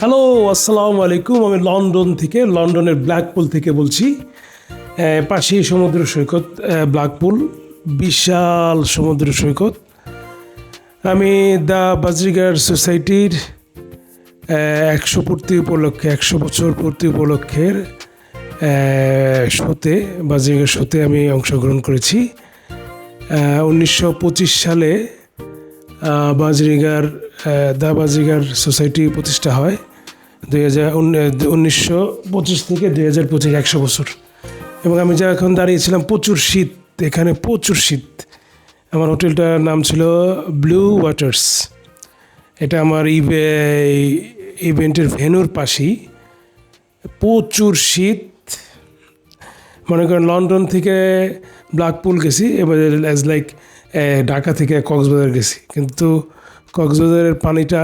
Hello আসসালামু আলাইকুম। আমি লন্ডন থেকে, লন্ডনের ব্ল্যাকপুল থেকে বলছি। পাশেই সমুদ্র সৈকত ব্ল্যাকপুল বিশাল সমুদ্র সৈকত। আমি দ্য বাজরিগার সোসাইটির একশো পূর্তি উপলক্ষে, একশো বছর পূর্তি উপলক্ষের শোতে, বাজরিগার শোতে আমি অংশগ্রহণ করেছি। উনিশশো পঁচিশ সালে বাজরিগার দা বাজরিগার সোসাইটি প্রতিষ্ঠা হয় দুই হাজার উনিশশো পঁচিশ থেকে দুই হাজার পঁচিশ, একশো বছর। এবং আমি যা এখন দাঁড়িয়েছিলাম প্রচুর শীত, এখানে প্রচুর শীত। আমার হোটেলটার নাম ছিল ব্লু ওয়াটার্স এটা আমার ইভে ইভেন্টের ভেনুর পাশেই। প্রচুর শীত। মনে করেন লন্ডন থেকে ব্ল্যাকপুল গেছি, এবার অ্যাজ লাইক ঢাকা থেকে কক্সবাজার গেছি। কিন্তু কক্সবাজারের পানিটা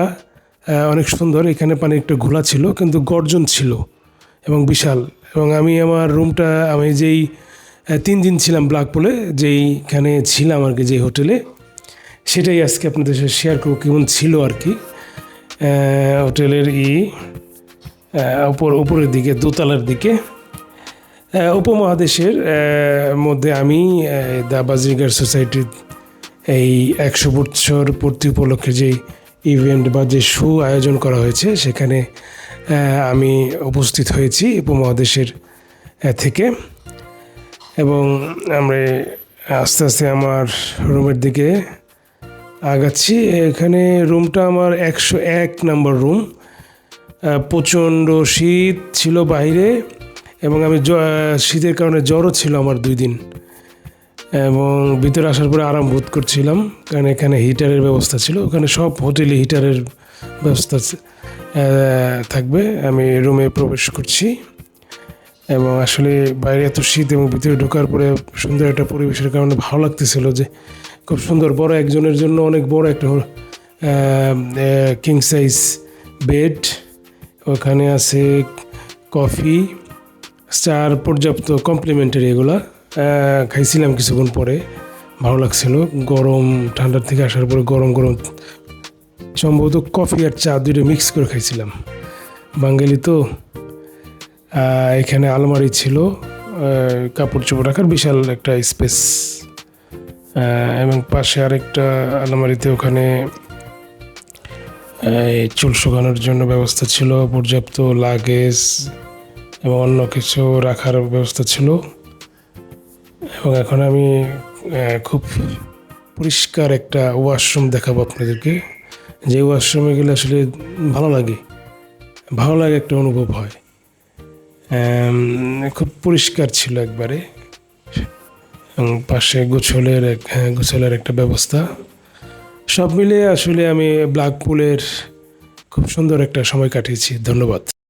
অনেক সুন্দর। এখানে পানি একটু ঘোলা ছিল, কিন্তু গর্জন ছিল এবং বিশাল। এবং আমি আমার রুমটা, আমি যেই তিন দিন ছিলাম ব্ল্যাকপুলে যেইখানে ছিলাম আর কি, যেই হোটেলে, সেটাই আজকে আপনাদের সাথে শেয়ার করব, কেমন ছিল আর কি। হোটেলের ই উপর, উপরের দিকে, দোতলার দিকে। উপমহাদেশের মধ্যে আমি দ্য বাজিগার সোসাইটির এই একশো বছর পূর্তি উপলক্ষে যে ইভেন্ট বা যে শো আয়োজন করা হয়েছে, সেখানে আমি উপস্থিত হয়েছি উপমহাদেশের থেকে। এবং আমরা আস্তে আস্তে আমার রুমের দিকে আগাচ্ছি। এখানে রুমটা আমার একশো এক নম্বর রুম। প্রচণ্ড শীত ছিল বাইরে এবং আমি শীতের কারণে জ্বরও ছিল আমার দুই দিন। এবং ভিতরে আসার পরে আরাম বোধ করছিলাম, কারণ এখানে হিটারের ব্যবস্থা ছিল। ওখানে সব হোটেলে হিটারের ব্যবস্থা থাকবে। আমি রুমে প্রবেশ করছি এবং আসলে বাইরে এত শীত এবং ভিতরে ঢোকার পরে সুন্দর একটা পরিবেশের কারণে ভালো লাগতেছিল যে খুব সুন্দর বড় একজনের জন্য অনেক বড় একটা কিং সাইজ বেড ওখানে আছে কফি চার পর্যাপ্ত কমপ্লিমেন্টারি এগুলা। খাইছিলাম কিছুক্ষণ পরে, ভালো লাগছিল। গরম ঠান্ডার থেকে আসার পরে গরম গরম সম্ভবত কফি আর চা দুটো মিক্স করে খাইছিলাম। বাঙালি তো এখানে আলমারি ছিল কাপড় চোপড় রাখার বিশাল একটা স্পেস এবং পাশে আরেকটা আলমারিতে ওখানে চুল শুকানোর জন্য ব্যবস্থা ছিল, পর্যাপ্ত লাগেজ এবং অন্য কিছু রাখার ব্যবস্থা ছিল। এবং এখন আমি খুব পরিষ্কার একটা ওয়াশরুম দেখাবো আপনাদেরকে। যে ওয়াশরুমে গেলে আসলে ভালো লাগে ভালো লাগে একটা অনুভব হয়। খুব পরিষ্কার ছিল একবারে। এবং পাশে গোছলের এক হ্যাঁ, গোছলের একটা ব্যবস্থা। সব মিলিয়ে আসলে আমি ব্ল্যাকপুলের খুব সুন্দর একটা সময় কাটিয়েছি। ধন্যবাদ।